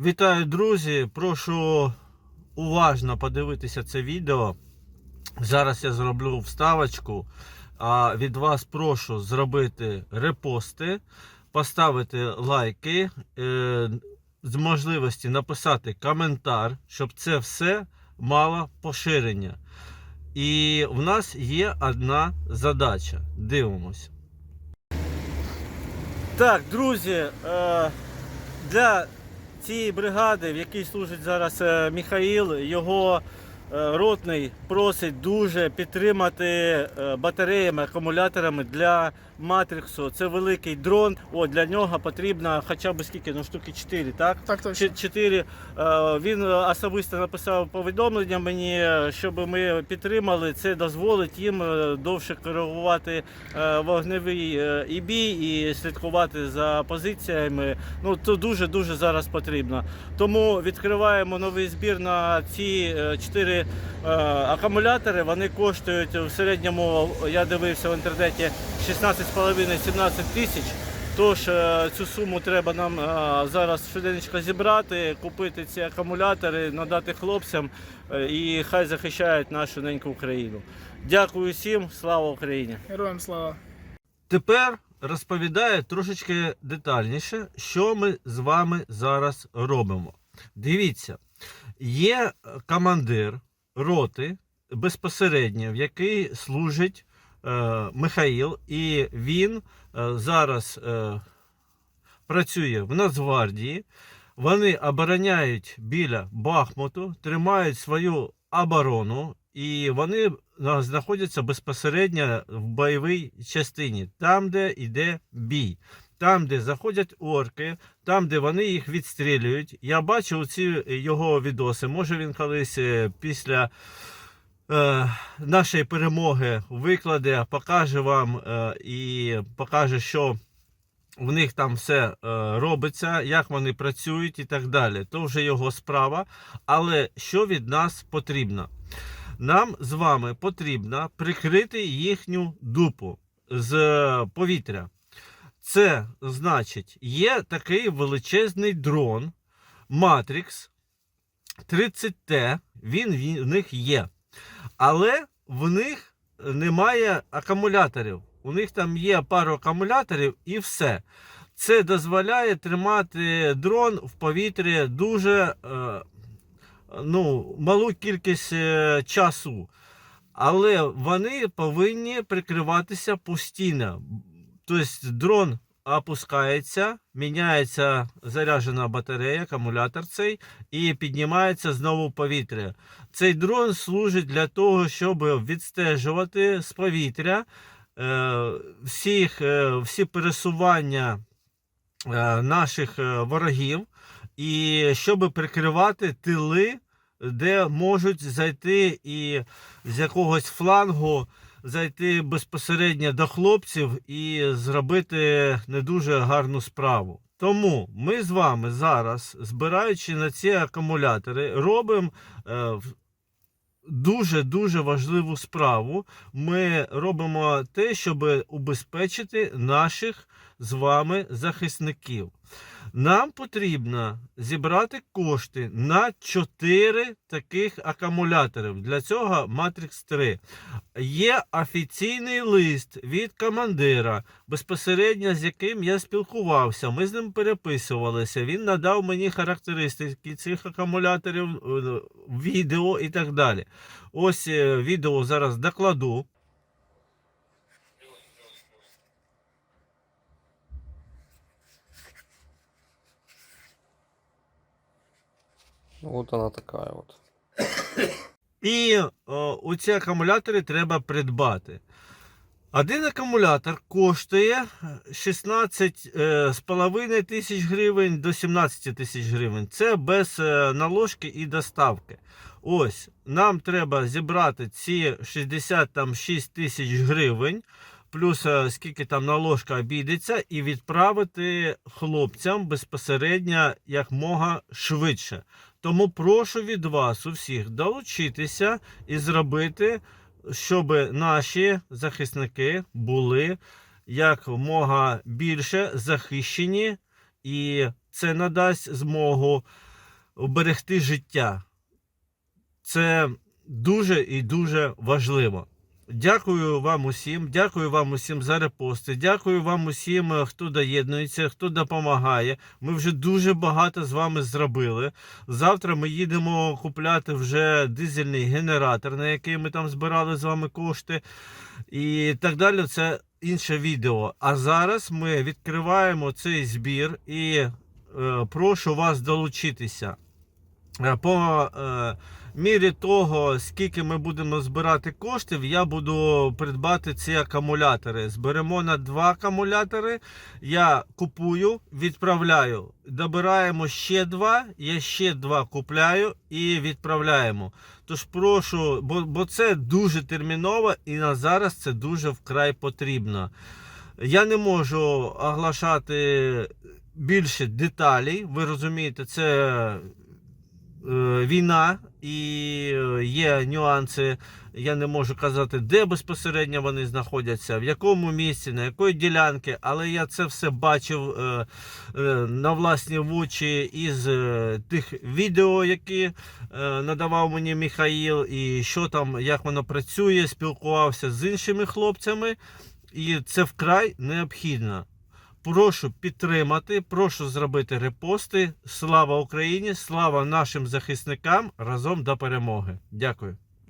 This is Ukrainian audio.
Вітаю, друзі! Прошу уважно подивитися це відео. Зараз я зроблю вставочку. А від вас прошу зробити репости, поставити лайки, е, з можливості написати коментар, щоб це все мало поширення. І в нас є одна задача. Дивимось. Так, друзі, е, для цієї бригади, в якій служить зараз Міхаїл, Михаїл, його е, Е, ротний просить дуже підтримати е, батареями, акумуляторами для матриксу. Це великий дрон. О, Для нього потрібно хоча б скільки, ну штуки 4, так? Так, точно. 4. Е, він особисто написав повідомлення мені, щоб ми підтримали. Це дозволить їм довше коригувати вогневий і бій і слідкувати за позиціями. Ну Це дуже-дуже зараз потрібно. Тому відкриваємо новий збір на ці 4 коли акумулятори вони коштують в середньому, я дивився в інтернеті 16,5-17 тисяч. Тож е, цю суму треба нам е, зараз щоденечко зібрати, купити ці акумулятори, надати хлопцям і хай захищають нашу неньку Україну. Дякую всім, слава Україні! Героям слава! Тепер розповідаю трошечки детальніше, що ми з вами зараз робимо. Дивіться, є командир роти безпосередньо, в який служить е, Михаїл, і він е, зараз е, працює в Нацгвардії. Вони обороняють біля Бахмуту, тримають свою оборону, і вони знаходяться безпосередньо в бойовій частині, там, де йде бій. Там, де заходять орки, там, де вони їх відстрілюють. Я бачив ці його відоси. Може він колись е, після е, нашої перемоги викладе, покаже вам е, і покаже, що в них там все е, робиться, як вони працюють і так далі. То вже його справа. Але що від нас потрібно? Нам з вами потрібно прикрити їхню дупу з е, повітря. Це значить, є такий величезний дрон Matrix 30T, він в них є. Але в них немає акумуляторів. У них там є пару акумуляторів і все. Це дозволяє тримати дрон в повітрі дуже е, ну, малу кількість е, часу. Але вони повинні прикриватися постійно. Тобто дрон опускається, міняється заряджена батарея, акумулятор цей, і піднімається знову в повітря. Цей дрон служить для того, щоб відстежувати з повітря е, всіх, е, всі пересування е, наших ворогів, і щоб прикривати тили, де можуть зайти і з якогось флангу зайти безпосередньо до хлопців і зробити не дуже гарну справу. Тому ми з вами зараз, збираючи на ці акумулятори, робимо дуже-дуже важливу справу. Ми робимо те, щоб убезпечити наших з вами захисників. Нам потрібно зібрати кошти на 4 таких акумуляторів. Для цього Matrix 3. Є офіційний лист від командира, безпосередньо з яким я спілкувався. Ми з ним переписувалися. Він надав мені характеристики цих акумуляторів, е, відео і так далі. Ось е, відео зараз докладу. Вот она такая вот. І о, ці акумулятори треба придбати. Один акумулятор коштує 16,5 тисяч гривень до 17 тисяч гривень. Це без е, наложки і доставки. Ось, нам треба зібрати ці 66 тисяч гривень, плюс е, скільки там наложка обійдеться, і відправити хлопцям безпосередньо якмога швидше. Тому прошу від вас у всіх долучитися і зробити, щоб наші захисники були якомога більше захищені. І це надасть змогу уберегти життя. Це дуже і дуже важливо. Дякую вам усім, дякую вам усім за репости. Дякую вам усім, е, хто доєднується, хто допомагає. Ми вже дуже багато з вами зробили. Завтра ми їдемо купляти вже дизельний генератор, на який ми там збирали з вами кошти. І так далі. Це інше відео. А зараз ми відкриваємо цей збір і е, прошу вас долучитися. Е, По е, мірі того, скільки ми будемо збирати коштів, я буду придбати ці акумулятори. Зберемо на два акумулятори. Я купую, відправляю. Добираємо ще два, я ще два купляю і відправляємо. Тож прошу, бо, бо це дуже терміново і на зараз це дуже вкрай потрібно. Я не можу оглашати більше деталей. Ви розумієте, це війна і е, є нюанси. Я не можу казати, де безпосередньо вони знаходяться, в якому місці, на якої ділянки, але я це все бачив е, е, на власні очі із е, тих відео, які е, надавав мені Михаїл, і що там, як воно працює, спілкувався з іншими хлопцями, і це вкрай необхідно. Прошу підтримати, прошу зробити репости. Слава Україні! Слава нашим захисникам! Разом до перемоги! Дякую.